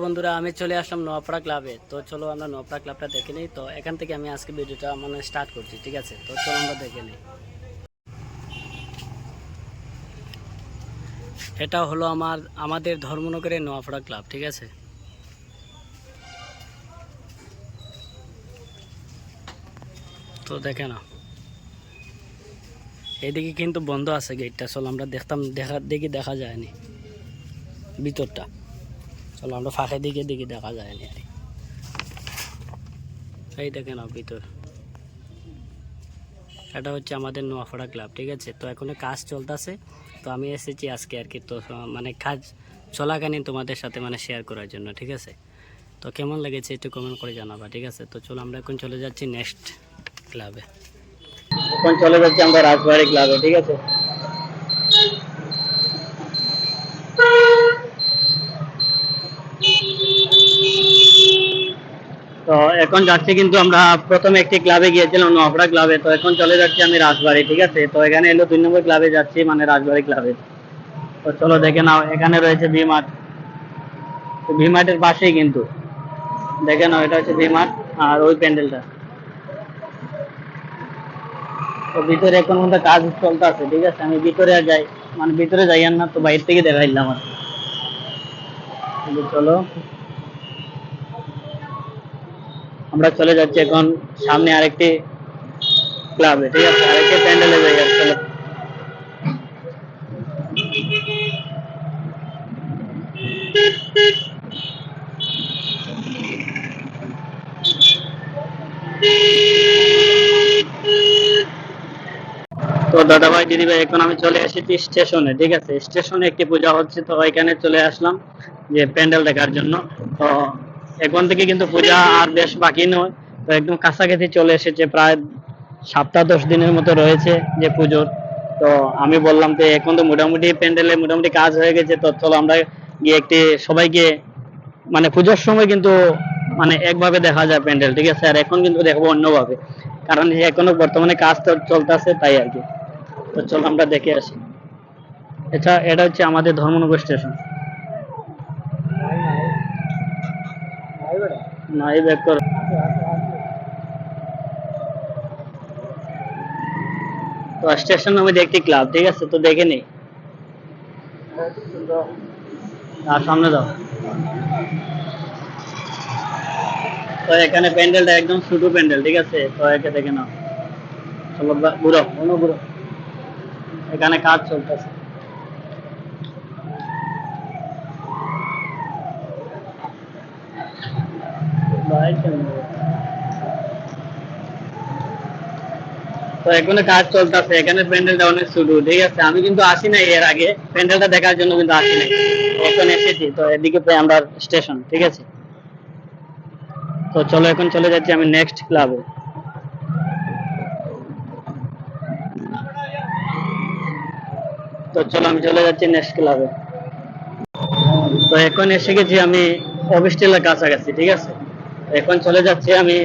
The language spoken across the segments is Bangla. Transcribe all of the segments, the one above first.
বন্ধুরা, আমি চলে আসলাম নোয়াপাড়া ক্লাবে তো চলো আমরা নোয়াপাড়া ক্লাবটা দেখে নিই। তো এখান থেকে আমি আজকে ভিডিওটা মানে স্টার্ট করছি, ঠিক আছে? তো চলো আমরা দেখে নিই। এটা হলো আমার, আমাদের ধর্মনগরের নোয়াপাড়া ক্লাব ঠিক আছে? তো দেখে না এদিকে কিন্তু বন্ধ আছে গেটটা চলো আমরা দেখতাম, দেখা, দেখি দেখা যায়নি। ভিতরটা। চলো, আমরা ফাঁকে দিকে দিকে দেখা যায়নি আর কি। এই দেখে নাও ভিতর। এটা হচ্ছে আমাদের নোয়াফাড়া ক্লাব, ঠিক আছে? তো এখনও কাজ চলতেছে, তো আমি এসেছি আজকে আর কি, তো মানে কাজ চলাকালীন তোমাদের সাথে মানে শেয়ার করার জন্য, ঠিক আছে? তো কেমন লেগেছে একটু কমেন্ট করে জানাবা, ঠিক আছে? তো চলো, আমরা এখন চলে যাচ্ছি নেক্সট ক্লাবে এখন চলে যাচ্ছি আমরা রাজবাড়ি ক্লাবে ঠিক আছে? তো এখন যাচ্ছি কিন্তু আমরা প্রথমে একটি ক্লাবে গিয়েছিলাম নবরা ক্লাবে তো এখন চলে যাচ্ছি আমি রাজবাড়ি, ঠিক আছে? তো এখানে এলো দুই নম্বর ক্লাবে যাচ্ছি মানে রাজবাড়ি ক্লাবে তো চলো দেখে নাও, এখানে রয়েছে ভিমার্ট তো ভিমার্টের পাশেই কিন্তু। দেখে নাও, এটা হচ্ছে ভিমার্ট আর ওই প্যান্ডেলটা। তো ভিতরে এখন মধ্যে কাজ চলতে আছে ঠিক আছে? আমি ভিতরে আর যাই মানে ভিতরে যাই না, তো বাইরে থেকে দেখাইলাম আর। চলো। আমরা চলে যাচ্ছি এখন সামনে আরেকটি ক্লাবে ঠিক আছে? আরেকটি প্যান্ডেলে যাই চলো। তো দাদা ভাই, দিদি ভাই, এখন আমি চলে এসেছি স্টেশনে, ঠিক আছে? স্টেশনে একটি পূজা হচ্ছে, তো এখানে চলে আসলাম যে প্যান্ডেল দেখার জন্য। তো এখন থেকে কিন্তু পূজা আর বেশ বাকি নয়। তো একদম কাছাকাছি চলে এসেছে, প্রায় সপ্তাহ দশ দিনের মতো রয়েছে যে পুজোর। তো আমি বললাম যে এখন তো মোটামুটি প্যান্ডেলে মোটামুটি কাজ হয়ে গেছে, তো চলো আমরা গিয়ে একটি সবাইকে মানে পুজোর সময় কিন্তু মানে একভাবে দেখা যায় প্যান্ডেল, ঠিক আছে? আর এখন কিন্তু দেখব অন্যভাবে। কারণ এখনও বর্তমানে কাজ তো চলতেছে তাই আর কি। তো চলো আমরা দেখে আসি। এটা এটা হচ্ছে আমাদের ধর্মনগর স্টেশন। নাই ব্যাক কর। তো স্টেশন নামে একটি ক্লাব ঠিক আছে? তো দেখে নি। আর সামনে দাও। তো এখানে প্যান্ডেলটা একদম ছোট প্যান্ডেল ঠিক আছে? তো একে দেখে নাও। ঘুরো ঘুরো এখানে কাজ চলতেছে। তো কাজ চলতেছে, এখানে প্যান্ডেলটা অনেক শুরু, ঠিক আছে? আমি কিন্তু আসি নাই এর আগে, প্যান্ডেলটা দেখার জন্য কিন্তু আসি নাই। এখন এসেছি, তো এদিকে আমরা স্টেশন, ঠিক আছে? তো চলো, এখন চলে যাচ্ছি আমি নেক্সট ক্লাবে তো চলো, আমি চলে যাচ্ছি নেক্সট ক্লাবে তো এখন এসে গেছি আমি অফিসটেলের কাছাকাছি, ঠিক আছে? এখন চলে যাচ্ছি আমি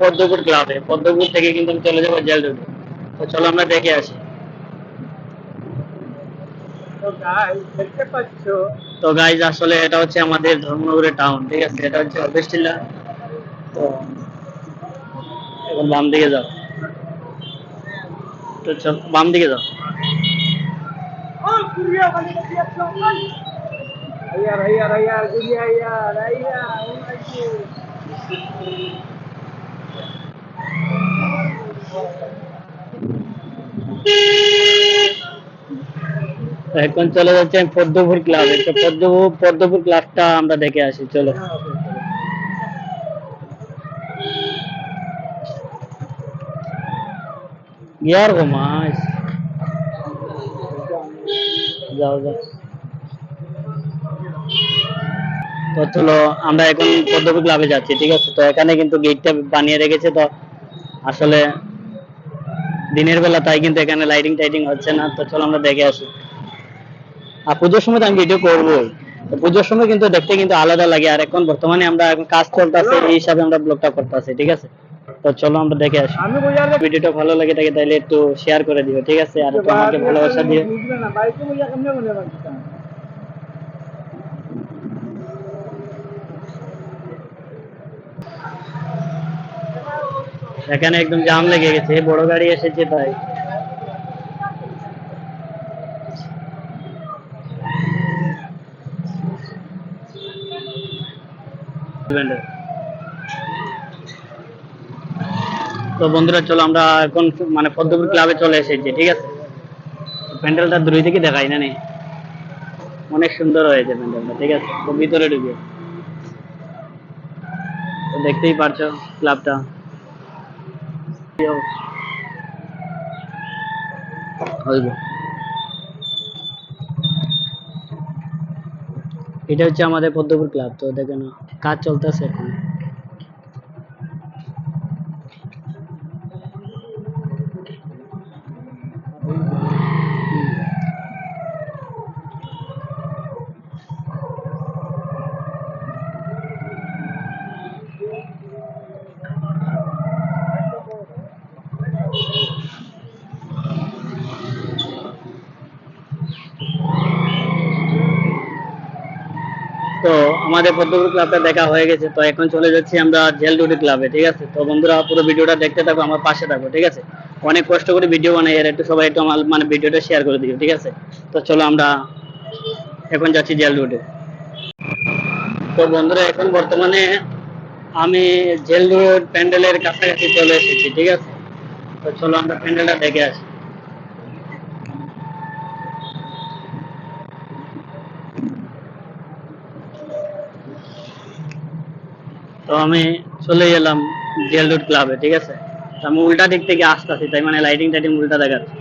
পদ্মপুর ক্লাবে পদ্মপুর থেকে কিন্তু আমি চলে যাব জেল রোডে তো চলো আমরা দেখে আসি। তো গাইজ আসলে এটা হচ্ছে আমাদের ধর্মনগরের টাউন ঠিক আছে? এটা হচ্ছে অফিসটিলা তো এখন বাম দিকে যাও। তো চল বাম দিকে যাও এখন চলে যাচ্ছে পদ্মপুর ক্লাবে তো পদ্মপুর পদ্মপুর ক্লাবটা আমরা দেখে আসি, চলো। ইয়ার গো মাস। যাও। চলো আমরা এখন পদ্মপুর ক্লাবে যাচ্ছি ঠিক আছে? তো এখানে কিন্তু গেটটা বানিয়ে রেখেছে তো আসলে দিনের বেলা তাই কিন্তু এখানে লাইটিং টাইটিং হচ্ছে না তো চলো আমরা দেখে আসি। আর পুজোর সময় তো আমি ভিডিও করব পুজোর সময় কিন্তু দেখতে কিন্তু আলাদা লাগে আর এখন বর্তমানে আমরা এখন কাজ চলতেছে এই হিসাবে আমরা ব্লগটা করতেছি ঠিক আছে? তো চলো আমরা দেখে আসি। ভিডিওটা ভালো লাগে থাকে তাহলে একটু শেয়ার করে দিও ঠিক আছে? আর একটু আমাকে ভালোবাসা দিও বুঝবে না বাইকে বুঝা কেমনে মনে পাচ্ছি এখানে একদম জাম লেগে গেছে, বড় গাড়ি এসেছে তাই। তো বন্ধুরা, চলো আমরা এখন মানে পদ্মপুর ক্লাবে চলে এসেছি, ঠিক আছে? প্যান্ডেলটা দূরে থেকে দেখাই না অনেক সুন্দর হয়েছে প্যান্ডেলটা, ঠিক আছে? তো ভিতরে ঢুকে। দেখতেই পারছ ক্লাবটা। এটা হচ্ছে আমাদের পদ্মপুর ক্লাব তো দেখেন কাজ চলতেছে এখন। আমাদের পদ্মপুর ক্লাবটা দেখা হয়ে গেছে, তো এখন চলে যাচ্ছি আমরা জেল ক্লাবে, ঠিক আছে? তো বন্ধুরা, পুরো ভিডিওটা দেখতে থাকো, আমার পাশে থাকো, ঠিক আছে? অনেক কষ্ট করে ভিডিও বানাই, আর একটু সবাই একটু আমার মানে ভিডিওটা শেয়ার করে দিও, ঠিক আছে? তো চলো আমরা এখন যাচ্ছি জেল তো বন্ধুরা, এখন বর্তমানে আমি জেল রোড প্যান্ডেলের কাছাকাছি চলে এসেছি, ঠিক আছে? তো চলো আমরা প্যান্ডেলটা দেখে আসি। আমি চলে এলাম জেল রোড ক্লাবে ঠিক আছে? আমি উল্টা দিক থেকে আসতেছি, তাই মানে লাইটিং টাইটিং উল্টা দেখাচ্ছে।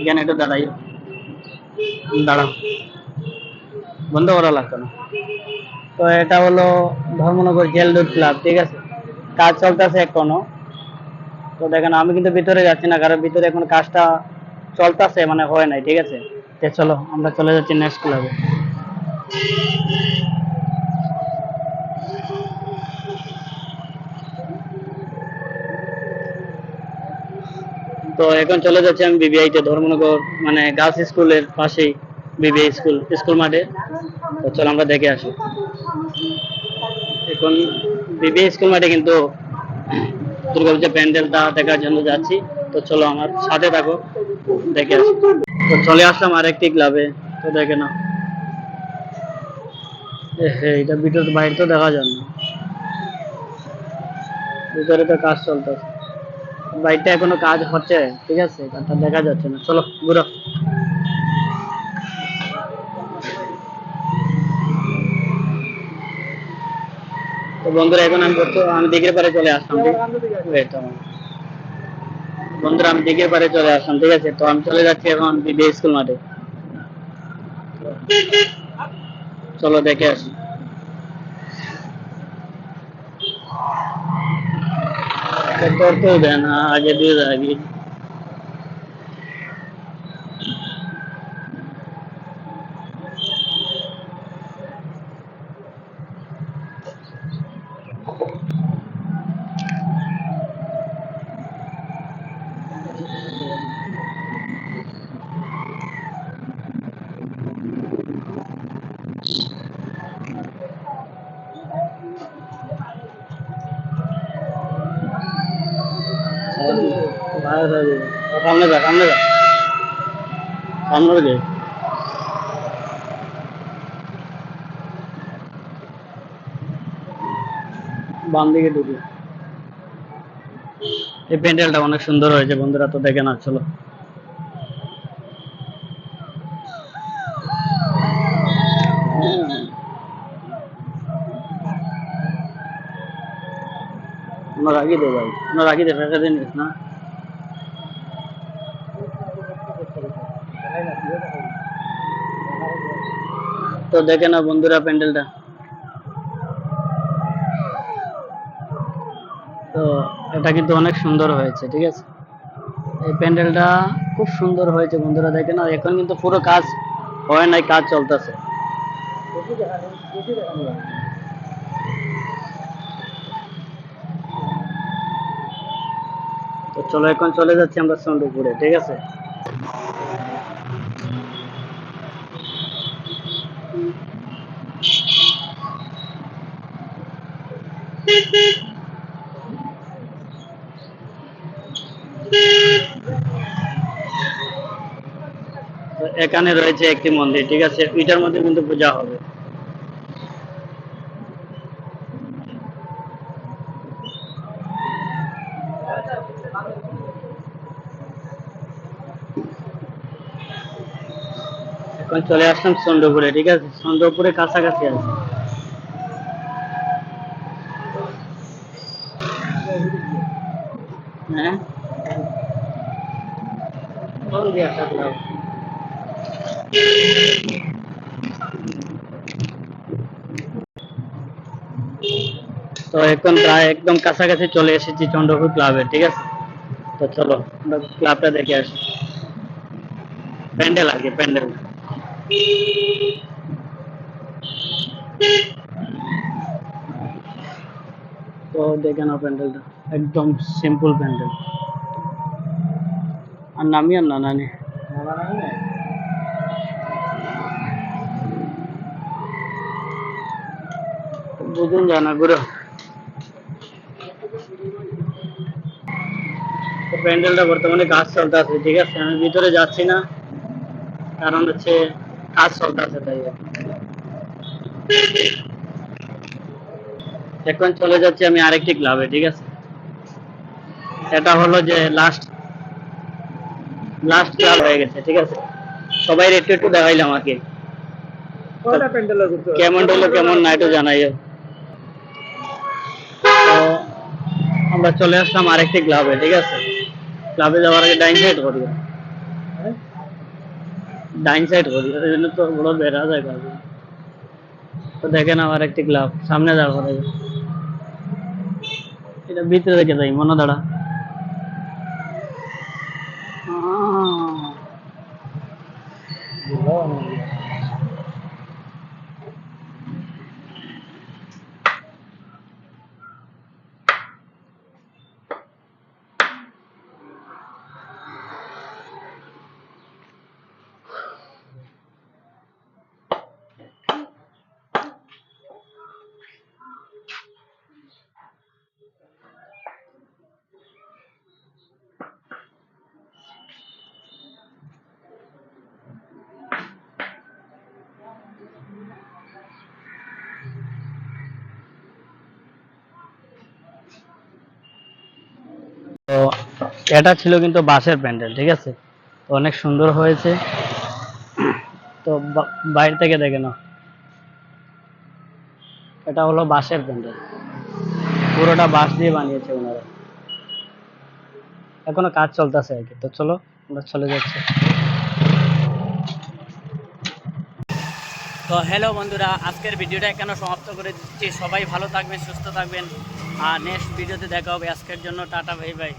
এখানে একটু দাঁড়াই। দাঁড়াও। বন্ধ করা লাগতো না। তো এটা হলো ধর্মনগর জেল রোড ক্লাব ঠিক আছে? কাজ চলতেছে এখনও। তো দেখেন, আমি কিন্তু ভিতরে যাচ্ছি না, কারণ ভিতরে এখন কাজটা চলতেছে মানে হয় নাই, ঠিক আছে? চলো, আমরা চলে যাচ্ছি নেক্সট ক্লাবে তো এখন চলে যাচ্ছি আমি বিবিআই তে ধর্মনগর মানে গার্লস স্কুলের পাশেই বিবিআই স্কুল স্কুল মাঠে। তো চলো আমরা দেখে আসি। এখন বিবিআই স্কুল মাঠে কিন্তু দুর্গাপূজা প্যান্ডেলটা দেখার জন্য যাচ্ছি। তো চলো আমার সাথে থাকো, দেখে আসি। তো চলে আসলাম আরেকটি ক্লাবে তো দেখে না এটা ভিতর বাইরে তো দেখা যায় না। ভিতরে তো কাজ চলতেছে। বাইরটা এখনও কাজ হচ্ছে, ঠিক আছে? কাজটা দেখা যাচ্ছে না। চলো, ঘুরো। তো বন্ধুরা, এখন আমি আমি দিঘির পারে চলে আসলাম বন্ধুরা, আমি দিঘির পারে চলে আসলাম, ঠিক আছে? তো আমি চলে যাচ্ছি এখন বিবি স্কুল মাঠে। চলো, দেখে আসি। করতেও দেয় না আগে দিয়ে সামনে যা সামনে যা। সামনে গে বাম দিকে ঢুকে। এই প্যান্ডেলটা অনেক সুন্দর হয়েছে, বন্ধুরা তো দেখে না চলো। রাখি দে ভাই। আমরা রাখি দিন না। তো দেখে না বন্ধুরা প্যান্ডেলটা। তো এটা কিন্তু অনেক সুন্দর হয়েছে, ঠিক আছে? এই প্যান্ডেলটা খুব সুন্দর হয়েছে বন্ধুরা, দেখে না এখন কিন্তু পুরো কাজ হয় নাই, কাজ চলতেছে। তো চলো, এখন চলে যাচ্ছি আমরা চন্দ্রপুরে, ঠিক আছে? এখানে রয়েছে একটি মন্দির, ঠিক আছে? এটার মধ্যে কিন্তু পূজা হবে। চলে আসলাম চন্দ্রপুরে, ঠিক আছে? চন্দ্রপুরে কাছাকাছি আছে। হ্যাঁ কোন দিয়া থাকলাম তো এখন প্রায় একদম কাছাকাছি চলে এসেছি চন্দ্রপুর ক্লাবে ঠিক আছে? তো চলো আমরা ক্লাবটা দেখে আসি। প্যান্ডেল আর কি প্যান্ডেল। তো দেখে নাও প্যান্ডেলটা। একদম সিম্পল প্যান্ডেল আর নামি আর না নানি। বুঝুন জানা গুরু। তো প্যান্ডেলটা বর্তমানে কাজ চলতে আছে, ঠিক আছে? আমি ভিতরে যাচ্ছি না। কারণ হচ্ছে কাজ চলতে আছে তাই এখন চলে যাচ্ছি আমি আরেকটি ক্লাবে ঠিক আছে? এটা হলো যে লাস্ট লাস্ট ক্লাব হয়ে গেছে ঠিক আছে? সবাই একটু একটু দেখাইলাম আর কি। কয়টা প্যান্ডেল করতে কেমন হলো কেমন না একটু জানাইও তো আমরা চলে আসলাম আরেকটি ক্লাবে ঠিক আছে? ক্লাবে যাওয়ার আগে ডাইন সাইড করি ডাইন সাইড করি ওই জন্য তো বড় বেড়া যায় ক্লাবে তো দেখেন আমার একটি ক্লাব সামনে যাওয়া করে এটা ভিতরে দেখে যাই মনে দাঁড়া। हाँ এটা ছিল কিন্তু বাঁশের প্যান্ডেল, ঠিক আছে? তো অনেক সুন্দর হয়েছে। তো বাইরে থেকে দেখে নাও। এটা হলো বাঁশের প্যান্ডেল। পুরোটা বাঁশ দিয়ে বানিয়েছে ওনারা। এখনও কাজ চলতেছে আর কি। তো চলো, আমরা চলে যাচ্ছি। তো হ্যালো বন্ধুরা, আজকের ভিডিওটা এখানে সমাপ্ত করে দিচ্ছি। সবাই ভালো থাকবেন, সুস্থ থাকবেন। আর নেক্সট ভিডিওতে দেখা হবে। আজকের জন্য টাটা ভাই ভাই